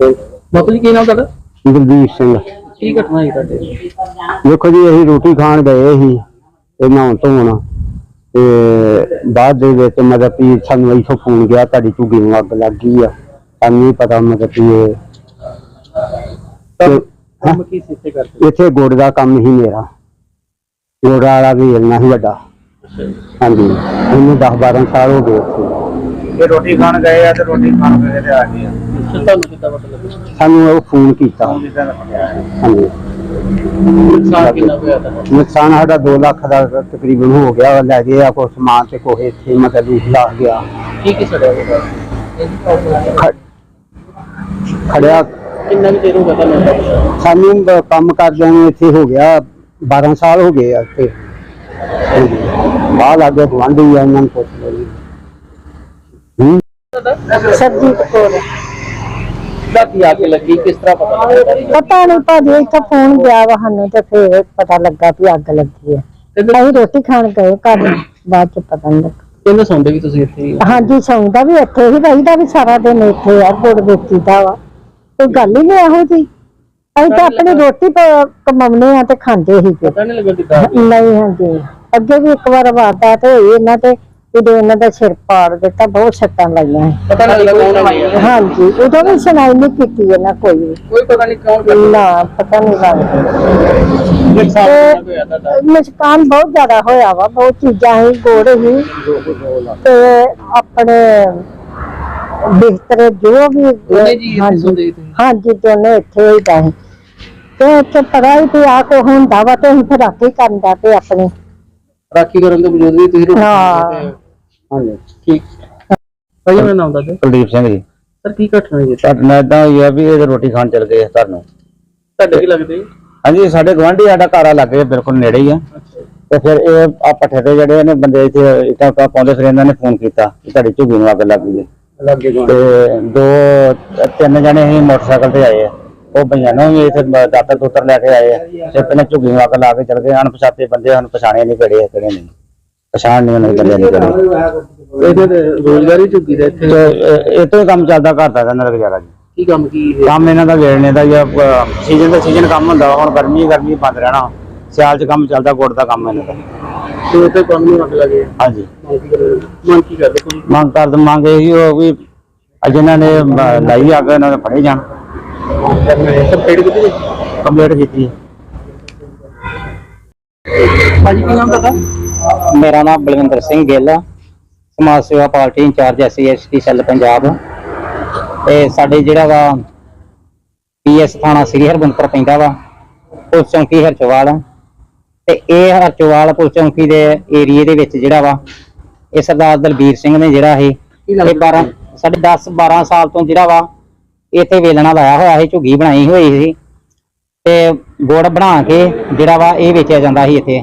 ਬਾਪੂ ਜੀ ਕੀ ਨਾਮ ਤੁਹਾਡਾ? ਗੁਰਦੀਪ ਸਿੰਘ। ਕੀ ਘਟਨਾ ਹੈ ਤੁਹਾਡੇ? ਦੇਖੋ ਜੀ ਅਸੀਂ ਰੋਟੀ ਖਾਣ ਗਏ ਸੀ ਤੇ ਨਹਾਉਣ ਧੋਣ। ਤੇ ਬਾਅਦ ਦੇ ਵਿੱਚ ਮਤਲਬ ਕਿ ਸਾਨੂੰ ਇੱਥੋਂ ਫੋਨ ਗਿਆ ਤੁਹਾਡੀ ਝੁੱਗੀ ਨੂੰ ਅੱਗ ਲੱਗ ਗਈ ਆ। ਸਾਨੂੰ ਨਹੀਂ ਪਤਾ ਮਤਲਬ ਕਿ ਇਹ ਤੇ- ਕੰਮ ਕੀ ਸੀ ਇੱਥੇ ਕਰਦੇ? ਇੱਥੇ ਗੁੜ ਦਾ ਕੰਮ ਹੀ ਮੇਰਾ। ਗੁੜ ਵਾਲਾ ਵੀ ਇੰਨਾ ਹੀ ਵੱਡਾ। ਹਾਂਜੀ। ਇਹਨੂੰ 10 12 ਸਾਲ ਹੋ ਗਏ ਇੱਥੇ ਇਹ ਰੋਟੀ ਖਾਣ ਗਏ ਆ ਤੇ ਰੋਟੀ ਖਾਣ ਵੇਲੇ ਤੇ ਆ ਗਏ ਆ। ਅੱਛਾ ਤੁਹਾਨੂੰ ਕਿੱਦਾਂ ਪਤਾ ਲੱਗਾ ਸਾਨੂੰ ਉਹ ਫੋਨ ਕੀਤਾ। ਜਿੱਦਾਂ ਰੱਖਿਆ ਹੈ ਹਾਂਜੀ। ਨੁਕਸਾਨ ਕਿੰਨਾ ਕੁ ਹੋਇਆ ਤੁਹਾਡਾ? ਨੁਕਸਾਨ ਸਾਡਾ 2 ਲੱਖ ਦਾ ਤਕਰੀਬਨ ਹੋ ਗਿਆ। ਵਾ, ਲੈ ਗਏ ਆ ਕੁਛ ਸਮਾਨ ਤੇ ਕੋਹੇ ਇੱਥੇ ਮਤਲਬ ਵੀ ਲੱਗ ਗਿਆ। ਕੀ ਕੀ ਸੜਿਆ ਹੋਇਆ? ਖ- ਖੜਿਆ। ਕਿੰਨਾ ਕੁ ਚਿਰ ਹੋ ਗਿਆ ਤੁਹਾਨੂੰ ਇੱਥੇ? ਸਾਨੂੰ ਬ- ਕੰਮ ਕਰਦਿਆਂ ਨੂੰ ਇੱਥੇ ਹੋ ਗਿਆ। 12 ਸਾਲ ਹੋ ਗਏ ਆ ਇੱਥੇ। ਬਾਹਰ ਲੱਗੇ ਗਵਾਂਢੀ ਆ ਇਹਨਾਂ ਨੂੰ ਪੁੱਛ ਲਓ ਜੀ। ਹੂੰ ਸਰਜੀਤ ਕੌਰ ਰਾਤੀ ਆ ਕੇ ਲੱਗੀ? ਕਿਸ ਤਰ੍ਹਾਂ ਪਤਾ ਲੱਗਾ ਪਤਾ ਨਹੀਂ ਭਾਜੀ ਇੱਥੇ ਫੋਨ ਗਿਆ ਵਾ ਸਾਨੂੰ ਤੇ ਫਿਰ ਪਤਾ ਲੱਗਾ ਵੀ ਅੱਗ ਲੱਗੀ ਹੈ ਅਸੀਂ ਰੋਟੀ ਖਾਣ ਗਏ ਘਰ ਬਾਅਦ ਚ ਪਤਾ ਨਹੀਂ ਲੱਗਾ। ਕਹਿੰਦੇ ਸੌਂਦੇ ਵੀ ਤੁਸੀਂ ਇੱਥੇ ਹੀ ਹੋ। ਹਾਂਜੀ ਸੌਂਦਾ ਵੀ ਇੱਥੇ ਹੀ ਰਹੀਦਾ ਵੀ ਸਾਰਾ ਦਿਨ ਇੱਥੇ ਆ ਗੁੜ ਵੇਚੀਦਾ ਵਾ। ਕੋਈ ਗੱਲ ਹੀ ਨਹੀਂ ਇਹੋ ਜੀ ਅਸੀਂ ਤਾਂ ਆਪਣੀ ਰੋਟੀ ਪ- ਕਮਾਉਂਦੇ ਆ ਤੇ ਖਾਂਦੇ ਹੀ ਪਤਾ ਨਹੀਂ ਲੱਗਾ ਕਿੱਦਾਂ ਨਹੀਂ ਹਾਂਜੀ। ਅੱਗੇ ਵੀ ਇੱਕ ਵਾਰ ਵਾਰਦਾਤ ਹੋਈ ਇਹਨਾਂ ਤੇ। ਉਦੋਂ ਇਹਨਾਂ ਦਾ ਸਿਰ ਪਾੜ ਦਿੱਤਾ ਬਹੁਤ ਸੱਟਾਂ ਲਾਈਆਂ। ਪਤਾ ਨਹੀਂ ਲੱਗਾ ਕੌਣ ਆਇਆ। ਹਾਂਜੀ ਉਦੋਂ ਵੀ ਸੁਣਾਈ ਨਹੀਂ ਕੀਤੀ ਇਹਨਾਂ ਕੋਈ ਵੀ। ਕੋਈ ਪਤਾ ਨਹੀਂ ਕੌਣ ਨਾ ਪਤਾ ਨਹੀਂ ਲੱਗਦਾ ਨੁਕਸਾਨ ਹੋਇਆ ਤੁਹਾਡਾ। ਨੁਕਸਾਨ ਬਹੁਤ ਜ਼ਿਆਦਾ ਹੋਇਆ ਵਾ ਬਹੁਤ ਚੀਜ਼ਾਂ ਹੀ ਗੋੜ ਹੀ। ਤੇ ਆਪਣੇ ਬਿਸਤਰੇ ਜੋ ਵੀ ਦੋਨੇ ਜੀ ਇੱਥੇ ਹਾਂਜੀ ਸੌਂਦੇ ਸੀ। ਹਾਂਜੀ ਦੋਨੇ ਇੱਥੇ ਹੀ ਗਏ। ਤੇ ਇੱਥੇ ਪਤਾ ਹੀ ਵੀ ਆ ਕੋ ਹੁੰਦਾ ਵਾ ਤੇ ਅਸੀਂ ਫਿਰ ਰਾਤੀ ਕਰਦਾ ਤੇ ਆਪਣੇ। ਰਾਖੀ ਕਰਨ ਦੇ ਵਜੂਦ ਵੀ ਤੁਸੀਂ ਰੋਟੀ ਹਾਂ। ਖਾਂਦੇ ਤੇ- ਹਾਂਜੀ ਠੀਕ ਭਾਈ ਮੇਰਾ ਨਾਮ ਦੱਸ। ਦਿਓ ਕੁਲਦੀਪ ਸਿੰਘ ਜੀ। ਸਰ ਕੀ ਘਟਨਾ ਹੈ? ਇਦਾਂ ਹੋਈ ਆ ਵੀ ਇਹ ਰੋਟੀ ਖਾਣ ਚਲ ਗਏ ਘਰ। ਨੂੰ ਤੁਹਾਡੇ ਕੀ ਲੱਗਦੇ ਹਾਂਜੀ ਸਾਡੇ ਗਵਾਂਢੀ ਸਾਡਾ ਘਰ ਆ ਲੱਗੇ ਬਿਲਕੁਲ ਨੇੜੇ ਹੀ ਆ। ਤੇ ਫਿਰ ਇਹ ਆ ਪੱਠੇ ਤੇ ਜਿਹੜੇ ਨੇ ਬੰਦੇ ਇੱਥੇ ਇੱਟਾਂ ਉੱਟਾਂ ਪਾਉਂਦੇ ਫਿਰ ਇਹਨਾਂ ਨੇ ਫੋਨ ਕੀਤਾ ਕਿ ਤੁਹਾਡੀ ਝੁੱਗੀ ਨੂੰ ਅੱਗ ਲੱਗ ਗਈ ਹੈ। ਤੇ ਦੋ ਤਿੰਨ ਜਣੇ ਹੀ ਮੋਟਰਸਾਈਕਲ ਤੇ ਆਏ ਆ। ਉਹ ਭਈਆਂ ਨੂੰ ਵੀ ਇੱਥੇ ਦਾਤਰ ਦੂਤਰ ਲੈ ਕੇ ਆਏ ਆ। ਤੇ ਪਹਿਲਾਂ ਝੁੱਗੀ ਨੂੰ ਅੱਗ ਲਾ ਕੇ ਚਲ ਗਏ। ਅਣਪਛਾਤੇ ਬੰਦੇ ਹਨ ਪਛਾਣੇ ਨਹੀਂ ਆ ਕਿਹੜੇ ਨਹੀਂ। ਪਛਾਣ ਨਹੀਂ ਉਹਨਾਂ ਦੀ ਬੰਦੇ ਨਹੀਂ ਕਿਹੜੇ ਇਹਦੇ ਤੇ ਰੋਜ਼ਗਾਰੀ ਝੁੱਗੀ ਦੇ ਇੱਥੇ। ਤੇ ਇਹ ਤੋਂ ਹੀ ਕੰਮ ਚੱਲਦਾ ਘਰ ਦਾ ਇਹਨਾਂ ਦਾ ਗੁਜ਼ਾਰਾ ਜੀ। ਕੀ ਕੰਮ ਕੀ ਹੈ ਕੰਮ ਇਹਨਾਂ ਦਾ ਵੇੜਨੇ ਦਾ ਜਾਂ ਸੀਜ਼ਨ ਦਾ ਸੀਜ਼ਨ ਕੰਮ ਹੁੰਦਾ। ਹੁਣ ਗਰਮੀ ਗਰਮੀ ਬੰਦ ਰਹਿਣਾ ਸਿਆਲ 'ਚ ਕੰਮ ਚੱਲਦਾ ਗੁੜ ਦਾ ਕੰਮ ਇਹਨਾਂ ਦਾ। ਤੇ ਤੇ ਕੰਮ ਨੂੰ ਅੱਗ ਲੱਗੇ? ਹਾਂਜੀ। ਮੰਗ ਕੀ ਕਰਦੇ? ਕੀ ਕਰਦੇ ਕੋਈ? ਮੰਗ ਕਰ ਮੰਗ ਇਹੀ ਹੋ ਵੀ ਇਹਨਾਂ ਨੇ ਲਾਈ ਅੱਗ ਇਹਨਾਂ ਨੇ ਫੜੇ ਜਾਣ। ਕੰਪਲੀਟ ਕੀਤੀ ਭਾਜੀ ਕੀ ਨਾਮ ਤੁਹਾਡਾ? ਮੇਰਾ ਨਾਮ Balwinder Singh Gill Samaj Sewa party incharge SC ST cell Punjab. ਤੇ ਸਾਡੇ ਜਿਹੜਾ ਵਾ ਪੀਐਸ ਥਾਣਾ ਸ੍ਰੀ ਹਰਗੋਬਿੰਦਪੁਰ ਪੈਂਦਾ ਵਾ ਪੁਲਿਸ ਚੌਂਕੀ ਹਰਚੋਵਾਲ। ਤੇ ਇਹ ਹਰਚੋਵਾਲ ਪੁਲਿਸ ਚੌਂਕੀ ਦੇ ਏਰੀਏ ਦੇ ਵਿੱਚ ਜਿਹੜਾ ਵਾ ਇਹ ਸਰਦਾਰ ਦਲਬੀਰ ਸਿੰਘ ਨੇ ਜਿਹੜਾ ਇਹ ਇਹ 12 ਸਾਡੇ 10 12 ਸਾਲ ਤੋਂ ਜਿਹੜਾ ਵਾ ਇੱਥੇ ਵੇਲਣਾ ਲਾਇਆ ਹੋਇਆ ਸੀ ਝੁੱਗੀ ਬਣਾਈ ਹੋਈ ਸੀ। ਤੇ ਗੁੜ ਬਣਾ ਕੇ ਜਿਹੜਾ ਵਾ ਇਹ ਵੇਚਿਆ ਜਾਂਦਾ ਸੀ ਇੱਥੇ।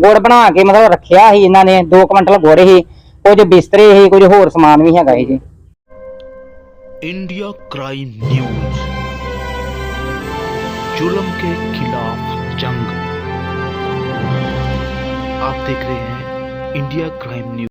गुड़ बना के मतलब रखिया ही इन्होंने दो क्विंटल गुड़ ही कुछ बिस्तरे ही कुछ होर समान भी है जी इंडिया क्राइम न्यूज़ जुलम के खिलाफ जंग आप देख रहे हैं इंडिया क्राइम न्यूज़